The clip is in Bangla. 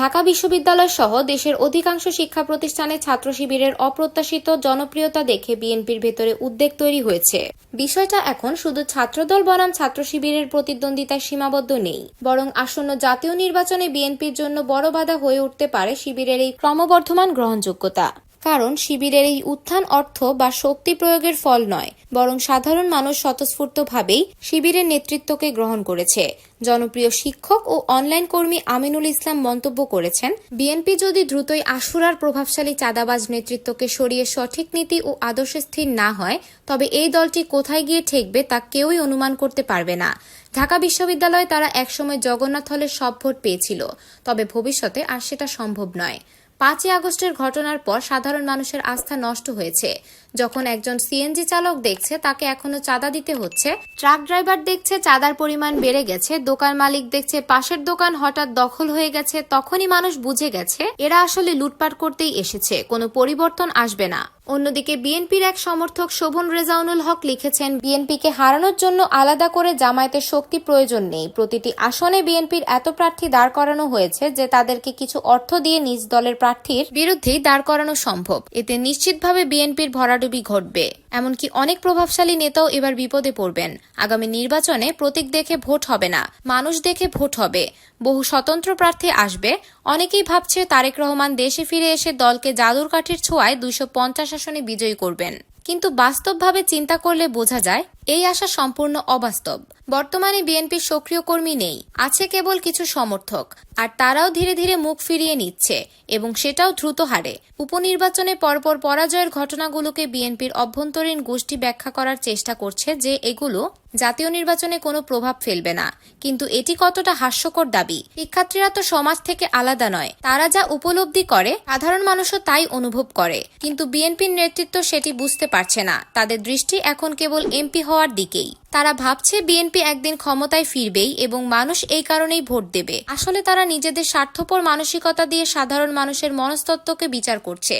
ঢাকা বিশ্ববিদ্যালয় সহ দেশের অধিকাংশ শিক্ষা প্রতিষ্ঠানে ছাত্র শিবিরের অপ্রত্যাশিত জনপ্রিয়তা দেখে বিএনপির ভেতরে উদ্বেগ তৈরি হয়েছে। বিষয়টা এখন শুধু ছাত্রদল বনাম ছাত্র শিবিরের প্রতিদ্বন্দ্বিতায় সীমাবদ্ধ নেই, বরং আসন্ন জাতীয় নির্বাচনে বিএনপির জন্য বড় বাধা হয়ে উঠতে পারে শিবিরের এই ক্রমবর্ধমান গ্রহণযোগ্যতা। কারণ শিবিরের এই উত্থান অর্থ বা শক্তি প্রয়োগের ফল নয় বরং সাধারণ মানুষ স্বতঃস্ফূর্তভাবেই শিবিরের নেতৃত্বকে গ্রহণ করেছে। জনপ্রিয় শিক্ষক ও অনলাইন কর্মী আমিনুল ইসলাম মন্তব্য করেছেন, বিএনপি যদি দ্রুতই আশুরার প্রভাবশালী চাঁদাবাজ নেতৃত্বকে সরিয়ে সঠিক নীতি ও আদর্শে স্থির না হয়, তবে এই দলটি কোথায় গিয়ে ঠেকবে তা কেউই অনুমান করতে পারবে না। ঢাকা বিশ্ববিদ্যালয়ে তারা একসময় জগন্নাথ হলের সব ভোট পেয়েছিল, তবে ভবিষ্যতে আর সেটা সম্ভব নয়। পাঁচই আগস্টের ঘটনার পর সাধারণ মানুষের আস্থা নষ্ট হয়েছে। যখন একজন সিএনজি চালক দেখছে, তাকে এখনও চাঁদা দিতে হচ্ছে। ট্রাক ড্রাইভার দেখছে, চাঁদার পরিমাণ বেড়ে গেছে। দোকান মালিক দেখছে, পাশের দোকান হঠাৎ দখল হয়ে গেছে। তখনই মানুষ বুঝে গেছে, এরা আসলে লুটপাট করতেই এসেছে। কোনো পরিবর্তন আসবে না। অন্যদিকে বিএনপির এক সমর্থক শোভন রেজাউনুল হক লিখেছেন, বিএনপিকে হারানোর জন্য আলাদা করে জামায়াতের শক্তি প্রয়োজন নেই। প্রতিটি আসনে বিএনপির এত প্রার্থী দাঁড় করানো হয়েছে যে তাদেরকে কিছু অর্থ দিয়ে নিজ দলের প্রার্থীর বিরুদ্ধেই দাঁড় করানো সম্ভব। এতে নিশ্চিতভাবে বিএনপির ভরাডুবি ঘটবে। এমনকি অনেক প্রভাবশালী নেতাও এবার বিপদে পড়বেন। আগামী নির্বাচনে প্রতীক দেখে ভোট হবে না, মানুষ দেখে ভোট হবে। বহু স্বতন্ত্র প্রার্থী আসবে। অনেকেই ভাবছে তারেক রহমান দেশে ফিরে এসে দলকে জাদুর কাঠির ছোঁয়ায় দুইশো পঞ্চাশ আসনে বিজয়ী করবেন। কিন্তু বাস্তবভাবে চিন্তা করলে বোঝা যায় এই আশা সম্পূর্ণ অবাস্তব। বর্তমানে বিএনপির সক্রিয় কর্মী নেই, আছে কেবল কিছু সমর্থক, আর তারাও ধীরে ধীরে মুখ ফিরিয়ে নিচ্ছে এবং সেটাও দ্রুত হারে। উপনির্বাচনে পরপর পরাজয়ের ঘটনাগুলোকে বিএনপির অভ্যন্তরীণ গোষ্ঠী ব্যাখ্যা করার চেষ্টা করছে যে এগুলো জাতীয় নির্বাচনে কোনো প্রভাব ফেলবে না। কিন্তু এটি কতটা হাস্যকর দাবি? শিক্ষার্থীরা তো সমাজ থেকে আলাদা নয়। তারা যা উপলব্ধি করে, সাধারণ মানুষও তাই অনুভব করে। কিন্তু বিএনপির নেতৃত্ব সেটি বুঝতে পারছে না। তাদের দৃষ্টি এখন কেবল এমপি হওয়ার দিকেই। তারা ভাবছে বিএনপি একদিন ক্ষমতায় ফিরবেই এবং মানুষ এই কারণেই ভোট দেবে। আসলে তারা নিজেদের স্বার্থপর মানসিকতা দিয়ে সাধারণ মানুষের মনস্তত্ত্বকে বিচার করছে।